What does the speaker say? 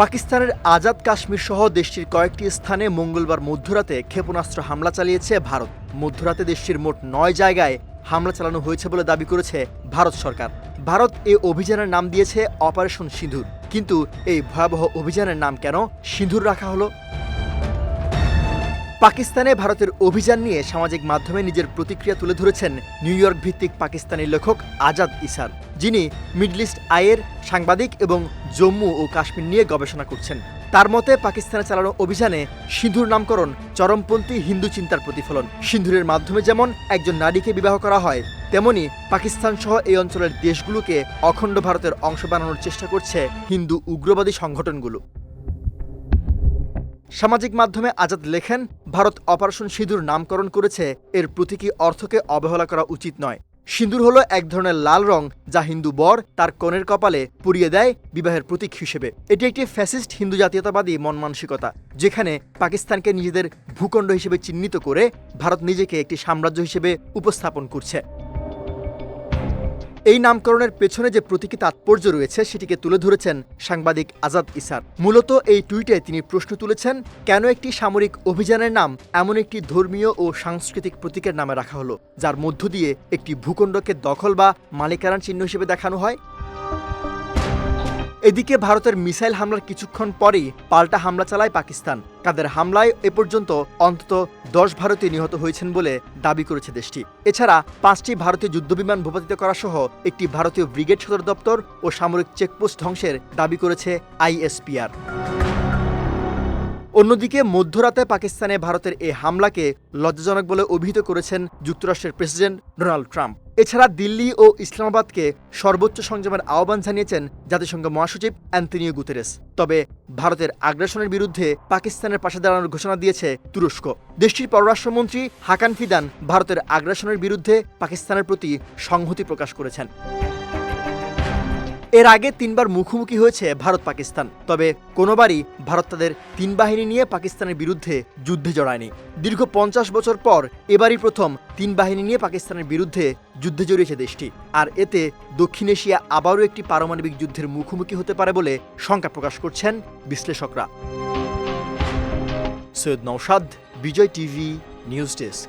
পাকিস্তানের আজাদ কাশ্মীর সহ দেশটির কয়েকটি স্থানে মঙ্গলবার মধ্যরাতে ক্ষেপণাস্ত্র হামলা চালিয়েছে ভারত। মধ্যরাতে দেশটির মোট নয় জায়গায় হামলা চালানো হয়েছে বলে দাবি করেছে ভারত সরকার। ভারত এ অভিযানের নাম দিয়েছে অপারেশন সিঁধুর কিন্তু এই ভয়াবহ অভিযানের নাম কেন সিঁধুর রাখা হলো? পাকিস্তানে ভারতের অভিযান নিয়ে সামাজিক মাধ্যমে নিজের প্রতিক্রিয়া তুলে ধরেছেন নিউ ইয়র্ক ভিত্তিক পাকিস্তানি লেখক আজাদ ইসার, যিনি মিডল ইস্ট আয়ের সাংবাদিক এবং জম্মু ও কাশ্মীর নিয়ে গবেষণা করছেন। তার মতে, পাকিস্তানে চালানো অভিযানে সিন্ধুর নামকরণ চরমপন্থী হিন্দু চিন্তার প্রতিফলন। সিন্ধুরের মাধ্যমে যেমন একজন নারীকে বিবাহ করা হয়, তেমনি পাকিস্তান সহ এই অঞ্চলের দেশগুলোকে অখণ্ড ভারতের অংশ বানানোর চেষ্টা করছে হিন্দু উগ্রবাদী সংগঠনগুলো। সামাজিক মাধ্যমে আজাদ লেখেন, ভারত অপারেশন সিঁদুর নামকরণ করেছে, এর প্রতীকী অর্থকে অবহেলা করা উচিত নয়। সিঁদুর হলো এক ধরনের লাল রং যা হিন্দু বর তার কনের কপালে পুড়িয়ে দেয় বিবাহের প্রতীক হিসেবে। এটি একটি ফ্যাসিস্ট হিন্দু জাতীয়তাবাদী মন মানসিকতা যেখানে পাকিস্তানকে নিজেদের ভূখণ্ড হিসেবে চিহ্নিত করে ভারত নিজেকে একটি সাম্রাজ্য হিসেবে উপস্থাপন করছে। এই নামকরণের পেছনে যে প্রতীকী তাৎপর্য রয়েছে, সেটিকে তুলে ধরেছেন সাংবাদিক আজাদ ইসার। মূলত এই টুইটে তিনি প্রশ্ন তুলেছেন, কেন একটি সামরিক অভিযানের নাম এমন একটি ধর্মীয় ও সাংস্কৃতিক প্রতীকের নামে রাখা হলো, যার মধ্য দিয়ে একটি ভূখণ্ডকে দখল বা মালিকানার চিহ্ন হিসেবে দেখানো হয়? এদিকে ভারতের মিসাইল হামলার কিছুক্ষণ পরেই পাল্টা হামলা চালায় পাকিস্তান। তাদের হামলায় এ পর্যন্ত অন্তত দশ ভারতীয় নিহত হয়েছেন বলে দাবি করেছে দেশটি। এছাড়া পাঁচটি ভারতীয় যুদ্ধবিমান ভূপাতিত করা সহ একটি ভারতীয় ব্রিগেড সদর দপ্তর ও সামরিক চেকপোস্ট ধ্বংসের দাবি করেছে আইএসপিআর। অন্যদিকে মধ্যরাতে পাকিস্তানে ভারতের এই হামলাকে লজ্জাজনক বলে অভিহিত করেছেন যুক্তরাষ্ট্রের প্রেসিডেন্ট ডোনাল্ড ট্রাম্প। এছাড়া দিল্লি ও ইসলামাবাদকে সর্বোচ্চ সংযমের আহ্বান জানিয়েছেন জাতিসংঘ মহাসচিব অ্যান্টনিও গুতেরেস। তবে ভারতের আগ্রাসনের বিরুদ্ধে পাকিস্তানের পাশে দাঁড়ানোর ঘোষণা দিয়েছে তুরস্ক। দেশটির পররাষ্ট্রমন্ত্রী হাকান ফিদান ভারতের আগ্রাসনের বিরুদ্ধে পাকিস্তানের প্রতি সংহতি প্রকাশ করেছেন। এর আগে তিনবার মুখোমুখি হয়েছে ভারত পাকিস্তান। তবে কোনোবারই ভারত তাদের তিন বাহিনী নিয়ে পাকিস্তানের বিরুদ্ধে যুদ্ধে জড়ায়নি। দীর্ঘ পঞ্চাশ বছর পর এবারই প্রথম তিন বাহিনী নিয়ে পাকিস্তানের বিরুদ্ধে যুদ্ধে জড়িয়েছে দেশটি। আর এতে দক্ষিণ এশিয়া আবারও একটি পারমাণবিক যুদ্ধের মুখোমুখি হতে পারে বলে শঙ্কা প্রকাশ করছেন বিশ্লেষকরা। Syed Nausad Bijoy TV, news desk.